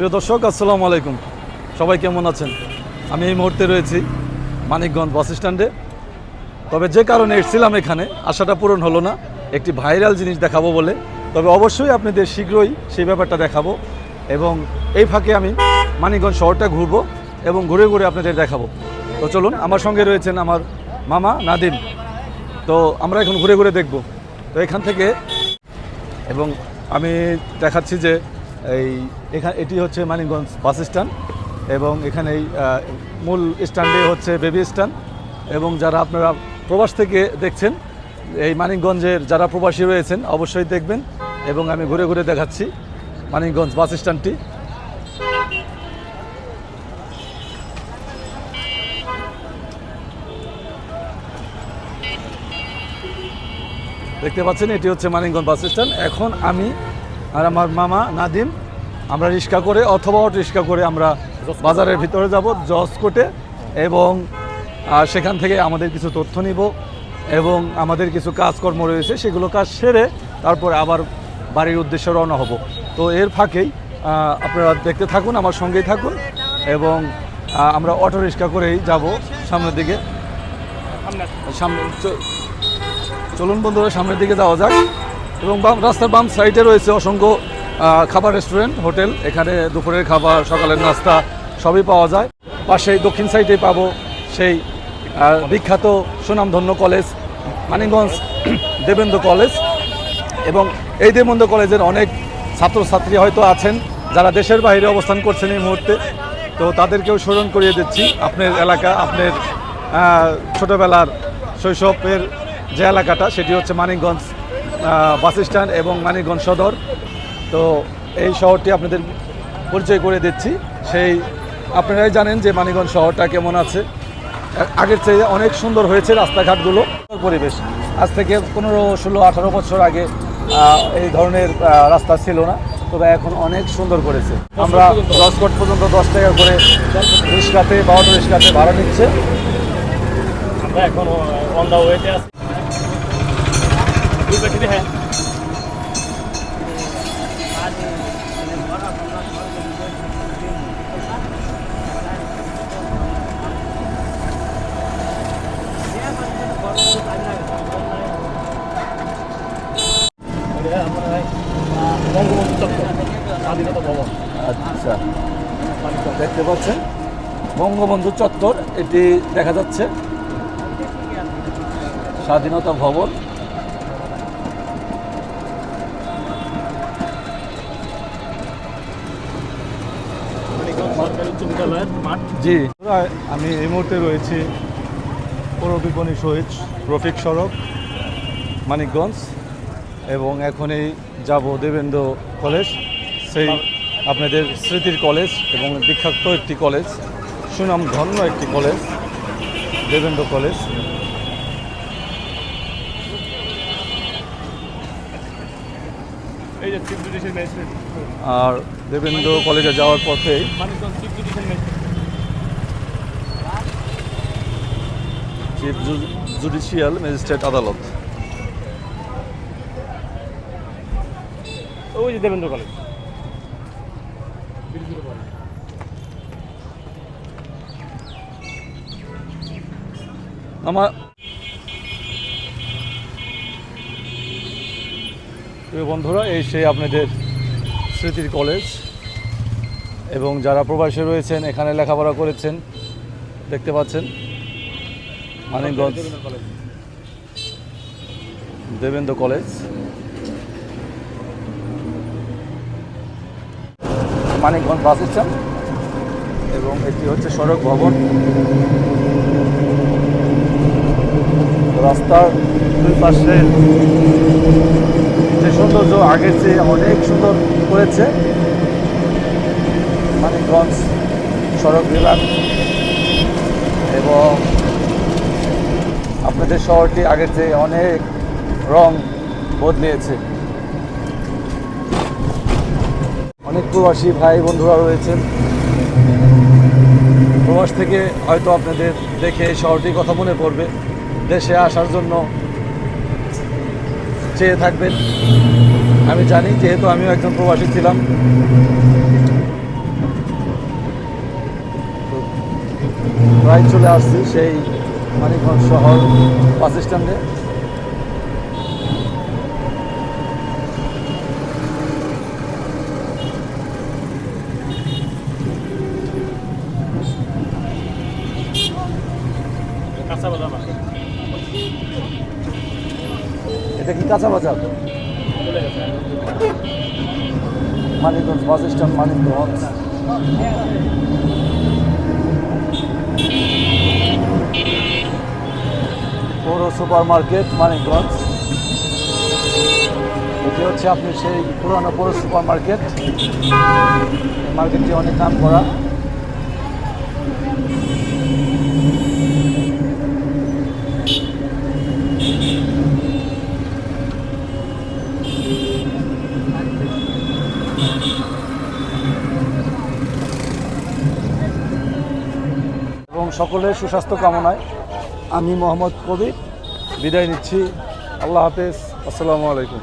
প্রিয় দর্শক, আসসালামু আলাইকুম। সবাই কেমন আছেন? আমি এই মুহূর্তে রয়েছি মানিকগঞ্জ বাস স্ট্যান্ডে। তবে যে কারণে এসেছিলাম এখানে, আশাটা পূরণ হলো না। একটি ভাইরাল জিনিস দেখাবো বলে। তবে অবশ্যই আপনাদের শীঘ্রই সেই ব্যাপারটা দেখাবো এবং এই ফাঁকে আমি মানিকগঞ্জ শহরটা ঘুরবো এবং ঘুরে ঘুরে আপনাদের দেখাবো। তো চলুন, আমার সঙ্গে রয়েছেন আমার মামা নাদিম। তো আমরা এখন ঘুরে ঘুরে দেখব। তো এখান থেকে এবং আমি দেখাচ্ছি যে এই এখানে এটি হচ্ছে মানিকগঞ্জ বাস স্ট্যান্ড এবং এখানে মূল স্ট্যান্ডে হচ্ছে বেবি স্ট্যান্ড এবং যারা আপনারা প্রবাস থেকে দেখছেন, এই মানিকগঞ্জের যারা প্রবাসী রয়েছেন অবশ্যই দেখবেন এবং আমি ঘুরে ঘুরে দেখাচ্ছি মানিকগঞ্জ বাস স্ট্যান্ডটি। দেখতে পাচ্ছেন, এটি হচ্ছে মানিকগঞ্জ বাস স্ট্যান্ড। এখন আমি আর আমার মামা নাদিম, আমরা রিক্সা করে অথবা অটো রিক্সা করে আমরা বাজারের ভিতরে যাব জসকোটে এবং সেখান থেকে আমাদের কিছু তথ্য নিব, এবং আমাদের কিছু কাজকর্ম রয়েছে, সেগুলো কাজ সেরে তারপরে আবার বাড়ির উদ্দেশ্যে রওনা হব। তো এর ফাঁকেই আপনারা দেখতে থাকুন, আমার সঙ্গেই থাকুন, এবং আমরা অটো রিক্সা করেই যাব সামনের দিকে। সামনে চলুন বন্ধুরা, সামনের দিকে যাওয়া যাক। এবং বাম রাস্তার বাম সাইডে রয়েছে অসংখ্য খাবার রেস্টুরেন্ট, হোটেল। এখানে দুপুরের খাবার, সকালের নাস্তা সবই পাওয়া যায়। পাশেই দক্ষিণ সাইডে পাবো সেই বিখ্যাত সুনামধন্য কলেজ, মানিকগঞ্জ দেবেন্দ্র কলেজ। এবং এই দেবেন্দ্র কলেজের অনেক ছাত্রছাত্রী হয়তো আছেন, যারা দেশের বাইরে অবস্থান করছেন এই মুহূর্তে। তো তাদেরকেও স্মরণ করিয়ে দিচ্ছি, আপনার এলাকা, আপনার ছোটোবেলার শৈশবের যে এলাকাটা, সেটি হচ্ছে মানিকগঞ্জ বাস স্ট্যান্ড এবং মানিকগঞ্জ সদর। তো এই শহরটি আপনাদের পরিচয় করে দিচ্ছি। সেই আপনারাই জানেন যে মানিকগঞ্জ শহরটা কেমন আছে। আগের চেয়ে অনেক সুন্দর হয়েছে রাস্তাঘাটগুলো। পরিবেশ। আজ থেকে পনেরো, ষোলো, আঠারো বছর আগে এই ধরনের রাস্তা ছিল না। তবে এখন অনেক সুন্দর করেছে। আমরা দশ কোট পর্যন্ত দশ টাকা করে রিক্সাতে বা অটো রিক্সাতে ভাড়া নিচ্ছে। আমরা এখন অন দা ওয়েতে আছি। আচ্ছা। দেখতে পাচ্ছেন? বঙ্গবন্ধু চত্বর এটি দেখা যাচ্ছে। স্বাধীনতা ভবন। জি। আমি এই মুহূর্তে রয়েছি পৌর বিপণী শহীদ রফিক সড়ক মানিকগঞ্জ এবং এখনই যাব দেবেন্দ্র কলেজ। সেই আপনাদের স্মৃতির কলেজ এবং বিখ্যাত একটি কলেজ সুনাম ধন্য একটি কলেজ দেবেন্দ্র কলেজ। আর দেবেন্দ্র কলেজে যাওয়ার পথেই চিফ জুডিশিয়াল ম্যাজিস্ট্রেট আদালত? ওই যে দেবেন্দ্র কলেজ আমার প্রিয় বন্ধুরা এই সেই আপনাদের স্মৃতির কলেজ এবং যারা প্রবাসী রয়েছেন এখানে লেখাপড়া করেছেন দেখতে পাচ্ছেন। Manikganj Debendra college. Manikganj bus stand এবং এটি হচ্ছে সড়ক ভবন। রাস্তার দুই পাশে যে সৌন্দর্য আগের চেয়ে অনেক সুন্দর করেছে। মানিকগঞ্জ সড়ক বিভাগ এবং আপনাদের শহরটি আগের চেয়ে অনেক রং বদলিয়েছে অনেক প্রবাসী ভাই বন্ধুরা রয়েছেন। প্রবাস থেকে হয়তো আপনাদের দেখে শহরটির কথা মনে পড়বে। দেশে আসার জন্য চেয়ে থাকবেন। আমি জানি, যেহেতু আমিও একজন প্রবাসী ছিলাম। প্রায় চলে আসছি সেই মানিকগঞ্জ শহর বাস স্ট্যান্ডে। এটা কি কাঁচা বাজার? Manikganj bus stand Manikganj. পৌর সুপার মার্কেট মানিকগঞ্জ। এটি হচ্ছে আপনি সেই পুরানো পৌর সুপার মার্কেট এই মার্কেটটি অনেক নাম করা। এবং সকলের সুস্বাস্থ্য কামনায় আমি মোহাম্মদ কবির। বিদায় নিচ্ছি। আল্লাহ হাফেজ। আসসালামু আলাইকুম।